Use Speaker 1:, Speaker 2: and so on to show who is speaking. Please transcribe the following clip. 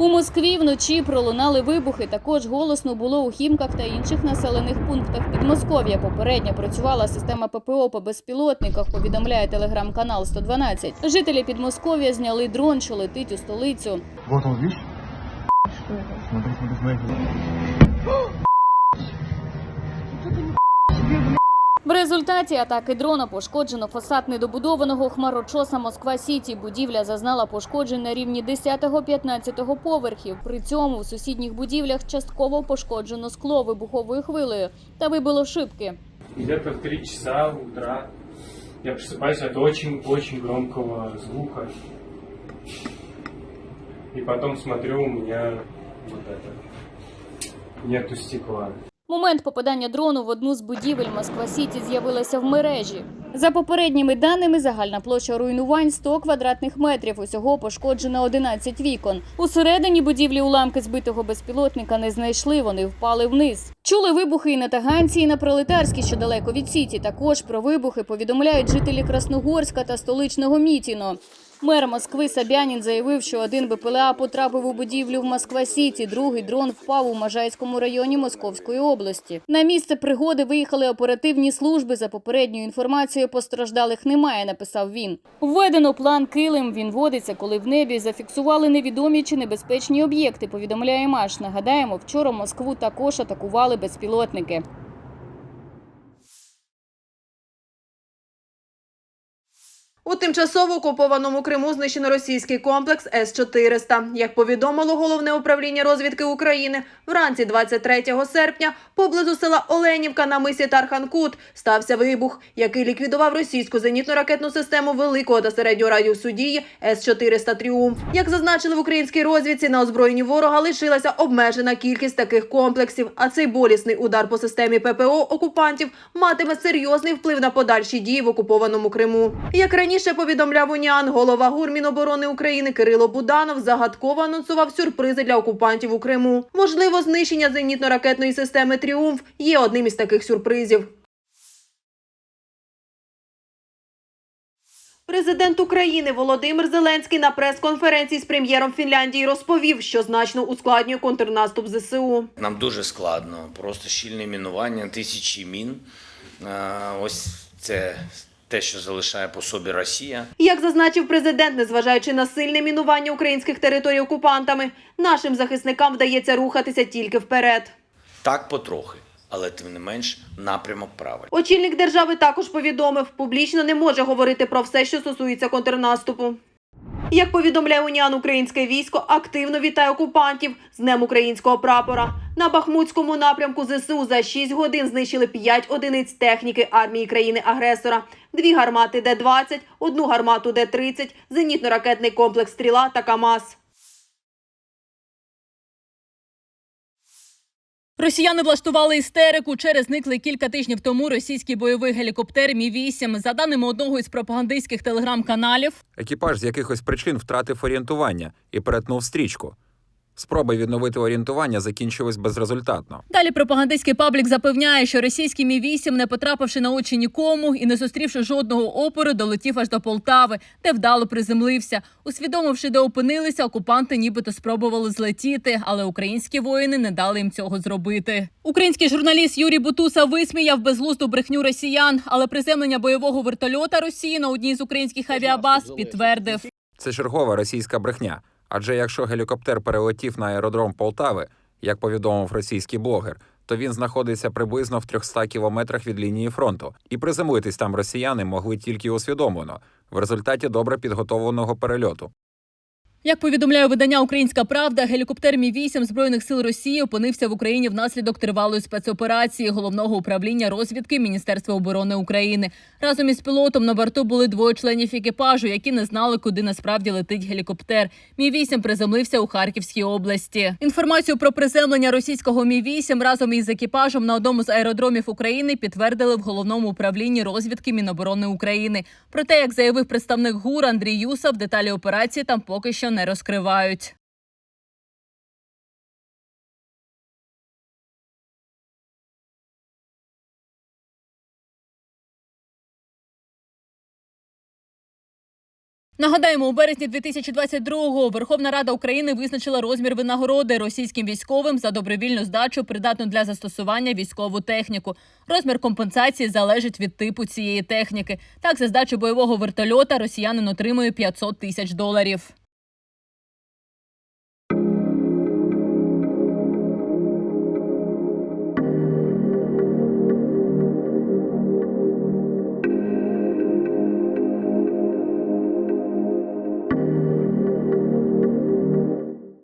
Speaker 1: У Москві вночі пролунали вибухи. Також голосно було у Хімках та інших населених пунктах Підмосков'я. Попередньо працювала система ППО по безпілотниках. Повідомляє телеграм-канал 112. Жителі Підмосков'я зняли дрон, що летить у столицю.
Speaker 2: Вот он, видишь? Смотри, смотри, смотри.
Speaker 1: В результаті атаки дрона пошкоджено фасад недобудованого хмарочоса Москва Сіті. Будівля зазнала пошкоджень на рівні 10-15 поверхів. При цьому в сусідніх будівлях частково пошкоджено скло вибуховою хвилею та вибило шибки.
Speaker 3: Где-то в 3 часа утра я просыпаюсь от очень-очень громкого звука. И потом смотрю, у меня вот это, нету стекла.
Speaker 1: Момент попадання дрону в одну з будівель Москва Сіті з'явилася в мережі. За попередніми даними, загальна площа руйнувань 100 квадратних метрів. Усього пошкоджено 11 вікон. Усередині будівлі уламки збитого безпілотника не знайшли. Вони впали вниз. Чули вибухи і на Таганці, і на Пролетарській, що далеко від Сіті. Також про вибухи повідомляють жителі Красногорська та столичного Мітіно. Мер Москви Сабянін заявив, що один БПЛА потрапив у будівлю в Москва-Сіті, другий дрон впав у Можайському районі Московської області. На місце пригоди виїхали оперативні служби. За попередньою інформацією, постраждалих немає, написав він. Введено план Килим. Він водиться, коли в небі зафіксували невідомі чи небезпечні об'єкти. Повідомляє Маш. Нагадаємо, вчора Москву також атакували безпілотники.
Speaker 4: У тимчасово окупованому Криму знищено російський комплекс С-400. Як повідомило головне управління розвідки України, вранці 23 серпня поблизу села Оленівка на мисі Тарханкут стався вибух, який ліквідував російську зенітно-ракетну систему великого та середнього радіусу дії С-400 Тріумф. Як зазначили в українській розвідці, на озброєнні ворога лишилася обмежена кількість таких комплексів. А цей болісний удар по системі ППО окупантів матиме серйозний вплив на подальші дії в окупованому Криму. Як раніше повідомляв Уніан, голова ГУР Міноборони України Кирило Буданов загадково анонсував сюрпризи для окупантів у Криму. Можливо, знищення зенітно-ракетної системи Тріумф є одним із таких сюрпризів. Президент України Володимир Зеленський на прес-конференції з прем'єром Фінляндії розповів, що значно ускладнює контрнаступ ЗСУ.
Speaker 5: Нам дуже складно, просто щільне мінування, тисячі мін. Е, Ось це те, що залишає по собі Росія.
Speaker 4: Як зазначив президент, незважаючи на сильне мінування українських територій окупантами, нашим захисникам вдається рухатися тільки вперед.
Speaker 5: Так потрохи, але тим не менш напрямок правильний.
Speaker 4: Очільник держави також повідомив, публічно не може говорити про все, що стосується контрнаступу. Як повідомляє Уніан, українське військо активно вітає окупантів з Днем українського прапора. На Бахмутському напрямку ЗСУ за 6 годин знищили 5 одиниць техніки армії країни-агресора, дві гармати Д-20, одну гармату Д-30, зенітно-ракетний комплекс «Стріла» та КАМАЗ.
Speaker 6: Росіяни влаштували істерику через зникли кілька тижнів тому російський бойовий гелікоптер Мі 8 За даними одного із пропагандистських телеграм-каналів,
Speaker 7: Екіпаж з якихось причин втратив орієнтування і перетнув стрічку. Спроби відновити орієнтування закінчились безрезультатно.
Speaker 6: далі пропагандистський паблік запевняє, що російський Мі 8 не потрапивши на очі нікому і не зустрівши жодного опору, долетів аж до Полтави, де вдало приземлився. Усвідомивши, де опинилися, окупанти нібито спробували злетіти, але українські воїни не дали їм цього зробити. Український журналіст Юрій Бутуса висміяв безглузду брехню росіян, але приземлення бойового вертольота Росії на одній з українських авіабаз підтвердив.
Speaker 7: Це чергова російська брехня. Адже якщо гелікоптер перелетів на аеродром Полтави, як повідомив російський блогер, то він знаходиться приблизно в 300 кілометрах від лінії фронту, і приземлитись там росіяни могли тільки усвідомлено в результаті добре підготовленого перельоту.
Speaker 6: Як повідомляє видання Українська Правда, гелікоптер Мі 8 збройних сил Росії опинився в Україні внаслідок тривалої спецоперації головного управління розвідки Міністерства оборони України. Разом із пілотом на борту були двоє членів екіпажу, які не знали, куди насправді летить гелікоптер. Мі 8 приземлився у Харківській області. Інформацію про приземлення російського Мі 8 разом із екіпажем на одному з аеродромів України підтвердили в головному управлінні розвідки Міноборони України. Проте, як заявив представник ГУР Андрій Юсов, деталі операції там поки що не розкривають. Нагадаємо, у березні 2022-го Верховна Рада України визначила розмір винагороди російським військовим за добровільну здачу, придатну для застосування військову техніку. Розмір компенсації залежить від типу цієї техніки. Так, за здачу бойового вертольота росіянин отримує 500 тисяч доларів.